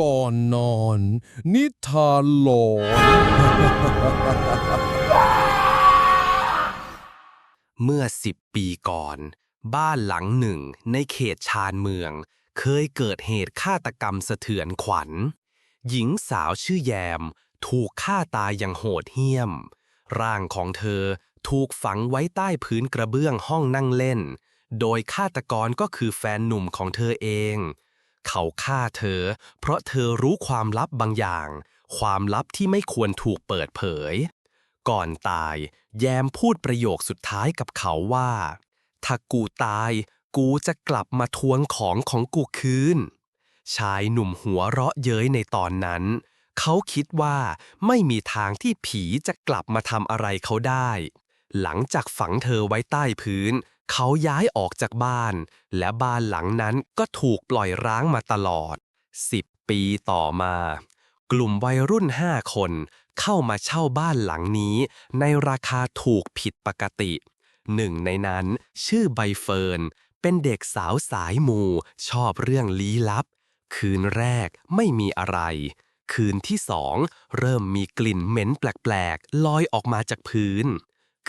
ก่อนนอน นิทานหลอนเมื่อสิบปีก่อน บ้านหลังหนึ่งในเขตชานเมือง เคยเกิดเหตุฆาตกรรมสะเทือนขวัญ หญิงสาวชื่อแยม ถูกฆ่าตายอย่างโหดเหี้ยม ร่างของเธอถูกฝังไว้ใต้พื้นกระเบื้องห้องนั่งเล่น โดยฆาตกรก็คือแฟนหนุ่มของเธอเอง เขาฆ่าเธอ เพราะเธอรู้ความลับบางอย่าง ความลับที่ไม่ควรถูกเปิดเผย ก่อนตาย แยมพูดประโยคสุดท้ายกับเขาว่า ถ้ากูตาย กูจะกลับมาทวงของของกูคืน ชายหนุ่มหัวเราะเย้ยในตอนนั้น เขาคิดว่าไม่มีทางที่ผีจะกลับมาทำอะไรเขาได้ หลังจากฝังเธอไว้ใต้พื้น เขาย้ายออกจากบ้าน และบ้านหลังนั้นก็ถูกปล่อยร้างมาตลอด 10 ปีต่อมา กลุ่มวัยรุ่นห้าคน เข้ามาเช่าบ้านหลังนี้ ในราคาถูกผิดปกติหนึ่งในนั้นชื่อใบเฟิร์น เป็นเด็กสาวสายมู ชอบเรื่องลี้ลับ คืนแรกไม่มีอะไร คืนที่สองเริ่มมีกลิ่นเหม็นแปลกๆลอยออกมาจากพื้น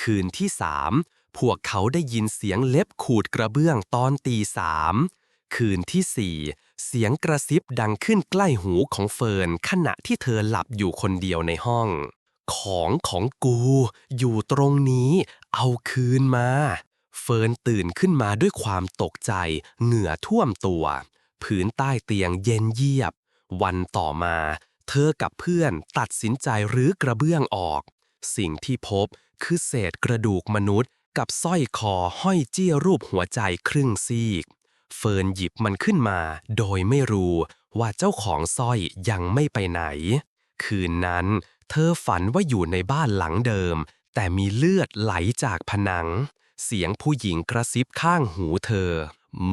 คืนที่สาม พวกเขาได้ยินเสียงเล็บขูดกระเบื้องตอนตีสามคืนที่สี่เสียงกระซิบดังขึ้นใกล้หูของเฟิร์นขณะที่เธอหลับอยู่คนเดียวในห้อง ของของกูอยู่ตรงนี้ เอาคืนมา เฟิร์นตื่นขึ้นมาด้วยความตกใจ เหงื่อท่วมตัว ผืนใต้เตียงเย็นเยียบ วันต่อมา เธอกับเพื่อนตัดสินใจรื้อกระเบื้องออก สิ่งที่พบคือเศษกระดูกมนุษย์ กับสร้อยคอห้อยเจี้ยรูปหัวใจครึ่งซีก เฟิร์นหยิบมันขึ้นมา โดยไม่รู้ว่าเจ้าของสร้อยยังไม่ไปไหน คืนนั้นเธอฝันว่าอยู่ในบ้านหลังเดิม แต่มีเลือดไหลจากผนัง เสียงผู้หญิงกระซิบข้างหูเธอ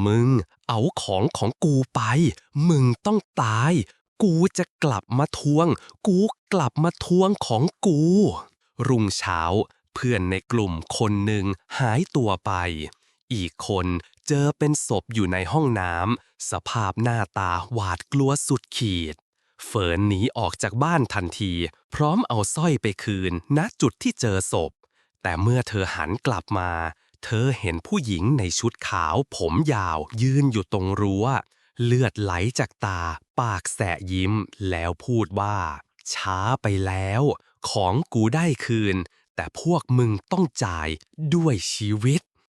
มึงเอาของของกูไป มึงต้องตาย กูจะกลับมาทวง กูกลับมาทวงของกู รุ่งเช้า เพื่อนในกลุ่มคนหนึ่งหายตัวไป อีกคนเจอเป็นศพอยู่ในห้องน้ำสภาพหน้าตาหวาดกลัวสุดขีด เฟิร์นหนีออกจากบ้านทันที พร้อมเอาสร้อยไปคืนณจุดที่เจอศพ แต่เมื่อเธอหันกลับมา เธอเห็นผู้หญิงในชุดขาวผมยาวยืนอยู่ตรงรั้ว เลือดไหลจากตา ปากแสะยิ้มแล้วพูดว่า ช้าไปแล้ว ของกูได้คืน แต่พวกมึงต้องจ่ายด้วยชีวิต